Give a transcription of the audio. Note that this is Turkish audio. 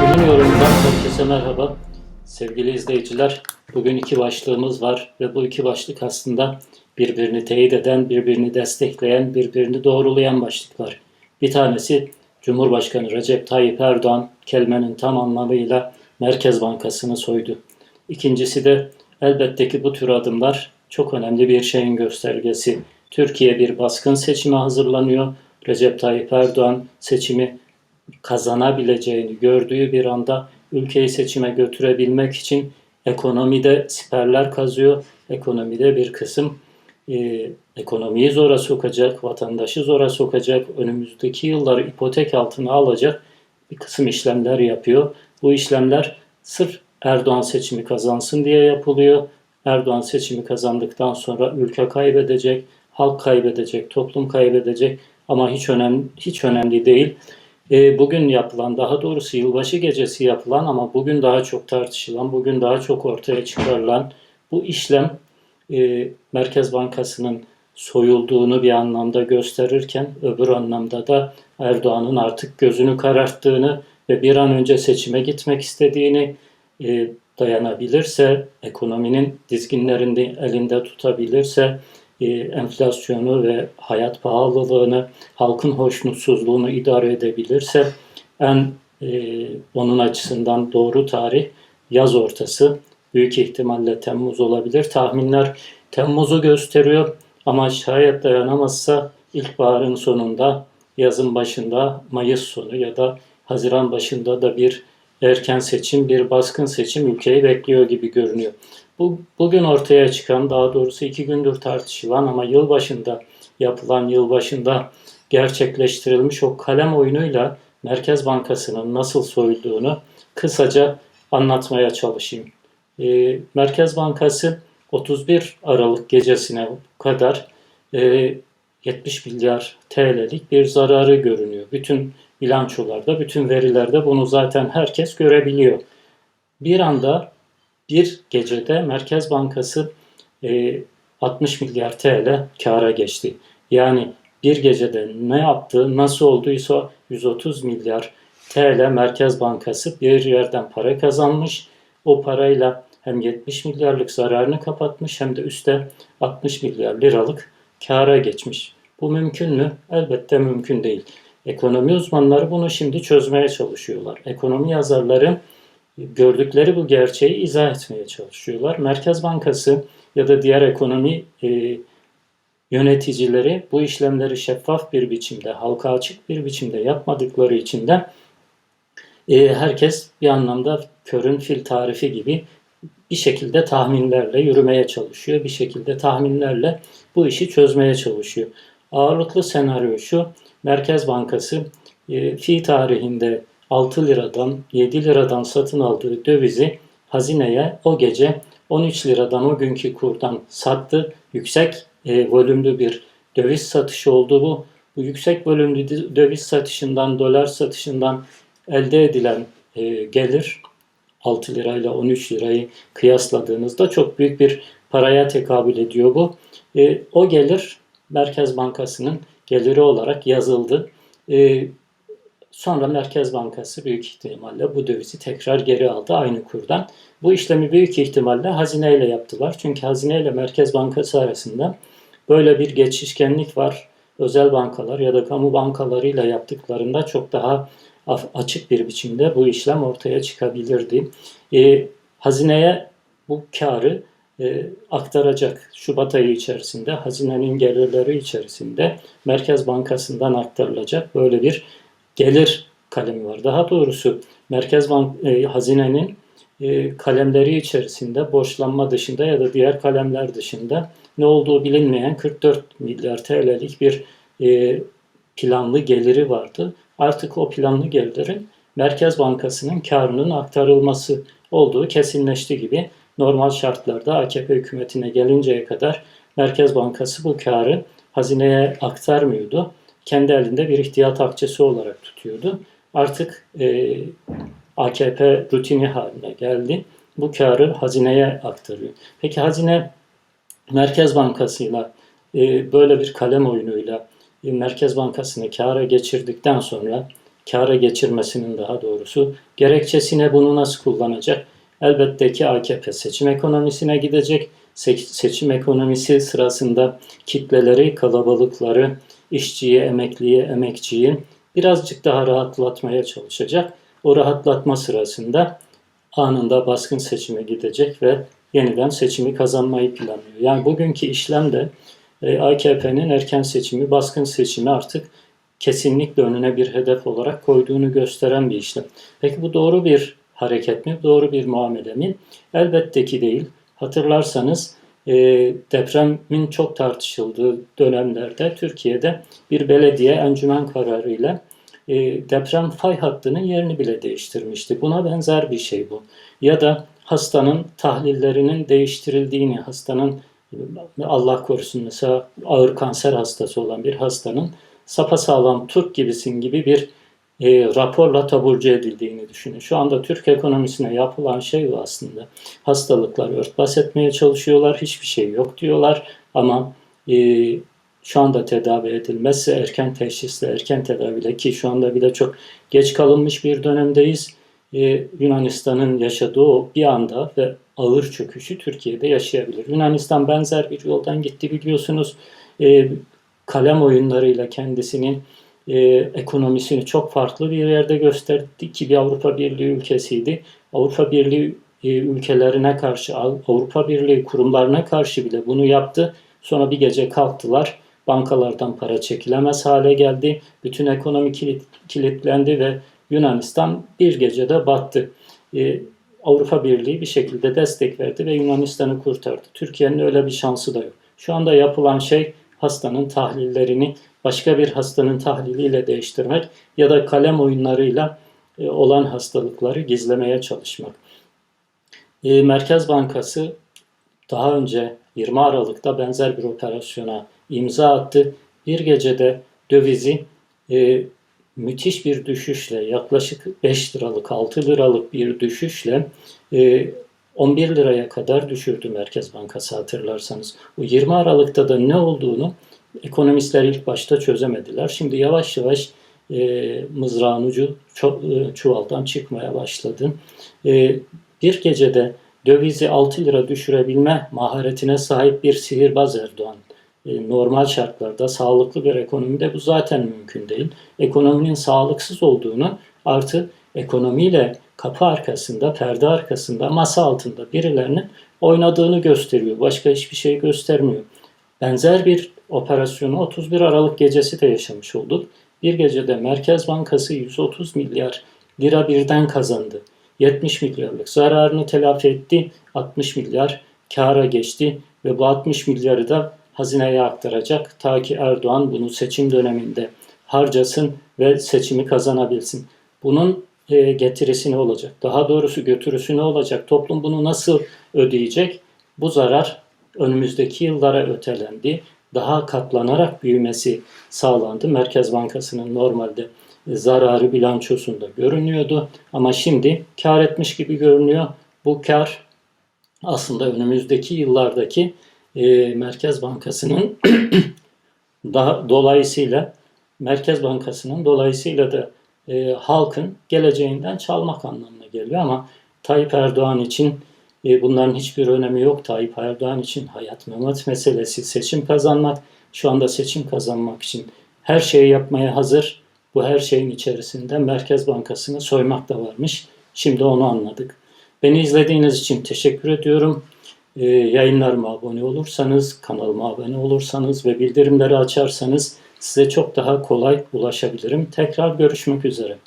Günün yorumundan herkese merhaba. Sevgili izleyiciler, bugün iki başlığımız var ve bu iki başlık aslında birbirini teyit eden, birbirini destekleyen, birbirini doğrulayan başlıklar. Bir tanesi Cumhurbaşkanı Recep Tayyip Erdoğan kelimenin tam anlamıyla Merkez Bankası'nı soydu. İkincisi de elbette ki bu tür adımlar çok önemli bir şeyin göstergesi. Türkiye bir baskın seçime hazırlanıyor. Recep Tayyip Erdoğan seçimi kazanabileceğini gördüğü bir anda ülkeyi seçime götürebilmek için ekonomide siperler kazıyor. Ekonomide bir kısım e, ekonomiyi zora sokacak, vatandaşı zora sokacak, önümüzdeki yılları ipotek altına alacak bir kısım işlemler yapıyor. Bu işlemler sırf Erdoğan seçimi kazansın diye yapılıyor. Erdoğan seçimi kazandıktan sonra ülke kaybedecek, halk kaybedecek, toplum kaybedecek ama hiç önemli hiç önemli değil. E, bugün yapılan, daha doğrusu yılbaşı gecesi yapılan ama bugün daha çok tartışılan, bugün daha çok ortaya çıkarılan bu işlem e, Merkez Bankası'nın soyulduğunu bir anlamda gösterirken öbür anlamda da Erdoğan'ın artık gözünü kararttığını ve bir an önce seçime gitmek istediğini e, dayanabilirse, ekonominin dizginlerini elinde tutabilirse, e, enflasyonu ve hayat pahalılığını, halkın hoşnutsuzluğunu idare edebilirse en e, onun açısından doğru tarih yaz ortası. Büyük ihtimalle Temmuz olabilir. Tahminler Temmuz'u gösteriyor ama şayet dayanamazsa ilkbaharın sonunda, yazın başında, Mayıs sonu ya da Haziran başında da bir erken seçim, bir baskın seçim ülkeyi bekliyor gibi görünüyor. Bu, bugün ortaya çıkan, daha doğrusu iki gündür tartışılan ama yılbaşında yapılan, yılbaşında gerçekleştirilmiş o kalem oyunuyla Merkez Bankası'nın nasıl soyulduğunu kısaca anlatmaya çalışayım. E, Merkez Bankası 31 Aralık gecesine kadar e, 70 milyar TL'lik bir zararı görünüyor. Bütün bilançolarda, bütün verilerde bunu zaten herkes görebiliyor. Bir anda bir gecede Merkez Bankası e, 60 milyar TL kâra geçti. Yani bir gecede ne yaptı, nasıl olduysa 130 milyar TL Merkez Bankası bir yerden para kazanmış. O parayla hem 70 milyarlık zararını kapatmış hem de üstte 60 milyar liralık kâra geçmiş. Bu mümkün mü? Elbette mümkün değil. Ekonomi uzmanları bunu şimdi çözmeye çalışıyorlar. Ekonomi yazarları gördükleri bu gerçeği izah etmeye çalışıyorlar. Merkez Bankası ya da diğer ekonomi e, yöneticileri bu işlemleri şeffaf bir biçimde, halka açık bir biçimde yapmadıkları için de e, herkes bir anlamda körün fil tarifi gibi bir şekilde tahminlerle yürümeye çalışıyor. Bir şekilde tahminlerle bu işi çözmeye çalışıyor. Ağırlıklı senaryo şu, Merkez Bankası e, fi tarihinde 6 liradan 7 liradan satın aldığı dövizi hazineye o gece 13 liradan o günkü kurdan sattı. Yüksek e, volümlü bir döviz satışı oldu bu. Bu yüksek volümlü döviz satışından, dolar satışından elde edilen e, gelir 6 lirayla 13 lirayı kıyasladığınızda çok büyük bir paraya tekabül ediyor bu. E, o gelir Merkez Bankası'nın geliri olarak yazıldı. E, sonra Merkez Bankası büyük ihtimalle bu dövizi tekrar geri aldı aynı kurdan. Bu işlemi büyük ihtimalle hazineyle yaptılar. Çünkü hazineyle Merkez Bankası arasında böyle bir geçişkenlik var. Özel bankalar ya da kamu bankalarıyla yaptıklarında çok daha açık bir biçimde bu işlem ortaya çıkabilirdi. E, hazineye bu karı e, aktaracak Şubat ayı içerisinde hazinenin gelirleri içerisinde Merkez Bankası'ndan aktarılacak böyle bir gelir kalemi var. Daha doğrusu Merkez Bank e, hazinenin e, kalemleri içerisinde borçlanma dışında ya da diğer kalemler dışında ne olduğu bilinmeyen 44 milyar TL'lik bir e, planlı geliri vardı. Artık o planlı gelirin Merkez Bankası'nın karının aktarılması olduğu kesinleşti gibi normal şartlarda AKP hükümetine gelinceye kadar Merkez Bankası bu karı hazineye aktarmıyordu. Kendi elinde bir ihtiyat akçesi olarak tutuyordu. Artık e, AKP rutini haline geldi. Bu karı hazineye aktarıyor. Peki hazine Merkez Bankası'yla e, böyle bir kalem oyunuyla e, Merkez Bankası'nı kâra geçirdikten sonra kâra geçirmesinin daha doğrusu gerekçesine bunu nasıl kullanacak? Elbette ki AKP seçim ekonomisine gidecek. Se- seçim ekonomisi sırasında kitleleri, kalabalıkları, işçiyi, emekliyi, emekçiyi birazcık daha rahatlatmaya çalışacak. O rahatlatma sırasında anında baskın seçime gidecek ve yeniden seçimi kazanmayı planlıyor. Yani bugünkü işlemde e, AKP'nin erken seçimi, baskın seçimi artık kesinlikle önüne bir hedef olarak koyduğunu gösteren bir işlem. Peki bu doğru bir hareket mi, doğru bir muamele mi? Elbette ki değil. Hatırlarsanız e, depremin çok tartışıldığı dönemlerde Türkiye'de bir belediye encümen kararıyla e, deprem fay hattının yerini bile değiştirmişti. Buna benzer bir şey bu. Ya da hastanın tahlillerinin değiştirildiğini, hastanın Allah korusun mesela ağır kanser hastası olan bir hastanın sapasağlam Türk gibisin gibi bir e, raporla taburcu edildiğini düşünün. Şu anda Türk ekonomisine yapılan şey bu aslında. Hastalıklar örtbas etmeye çalışıyorlar, hiçbir şey yok diyorlar ama e, şu anda tedavi edilmezse erken teşhisle, erken tedaviyle ki şu anda bile çok geç kalınmış bir dönemdeyiz. Ee, Yunanistan'ın yaşadığı bir anda ve ağır çöküşü Türkiye'de yaşayabilir. Yunanistan benzer bir yoldan gitti biliyorsunuz. Ee, kalem oyunlarıyla kendisinin e, ekonomisini çok farklı bir yerde gösterdi ki bir Avrupa Birliği ülkesiydi. Avrupa Birliği e, ülkelerine karşı, Avrupa Birliği kurumlarına karşı bile bunu yaptı. Sonra bir gece kalktılar bankalardan para çekilemez hale geldi. Bütün ekonomi kilit, kilitlendi ve Yunanistan bir gecede battı. Ee, Avrupa Birliği bir şekilde destek verdi ve Yunanistan'ı kurtardı. Türkiye'nin öyle bir şansı da yok. Şu anda yapılan şey hastanın tahlillerini başka bir hastanın tahliliyle değiştirmek ya da kalem oyunlarıyla e, olan hastalıkları gizlemeye çalışmak. E, Merkez Bankası daha önce 20 Aralık'ta benzer bir operasyona imza attı. Bir gecede dövizi e, müthiş bir düşüşle yaklaşık 5 liralık 6 liralık bir düşüşle 11 liraya kadar düşürdü Merkez Bankası hatırlarsanız. Bu 20 Aralık'ta da ne olduğunu ekonomistler ilk başta çözemediler. Şimdi yavaş yavaş e, mızrağın ucu e, çuvaldan çıkmaya başladı. E, bir gecede dövizi 6 lira düşürebilme maharetine sahip bir sihirbaz Erdoğan. E, normal şartlarda sağlıklı bir ekonomide bu zaten mümkün değil. Ekonominin sağlıksız olduğunu artı ekonomiyle kapı arkasında, perde arkasında, masa altında birilerinin oynadığını gösteriyor. Başka hiçbir şey göstermiyor. Benzer bir operasyonu 31 Aralık gecesi de yaşamış olduk. Bir gecede Merkez Bankası 130 milyar lira birden kazandı. 70 milyarlık zararını telafi etti. 60 milyar kâra geçti ve bu 60 milyarı da hazineye aktaracak. Ta ki Erdoğan bunu seçim döneminde harcasın ve seçimi kazanabilsin. Bunun e, getirisi ne olacak? Daha doğrusu götürüsü ne olacak? Toplum bunu nasıl ödeyecek? Bu zarar önümüzdeki yıllara ötelendi. Daha katlanarak büyümesi sağlandı. Merkez Bankası'nın normalde zararı bilançosunda görünüyordu. Ama şimdi kar etmiş gibi görünüyor. Bu kar aslında önümüzdeki yıllardaki e, Merkez Bankası'nın daha dolayısıyla Merkez Bankası'nın dolayısıyla da e, halkın geleceğinden çalmak anlamına geliyor ama Tayyip Erdoğan için e, bunların hiçbir önemi yok. Tayyip Erdoğan için hayat memat meselesi seçim kazanmak. Şu anda seçim kazanmak için her şeyi yapmaya hazır. Bu her şeyin içerisinde Merkez Bankası'nı soymak da varmış. Şimdi onu anladık. Beni izlediğiniz için teşekkür ediyorum. Ee, yayınlarıma abone olursanız, kanalıma abone olursanız ve bildirimleri açarsanız size çok daha kolay ulaşabilirim. Tekrar görüşmek üzere.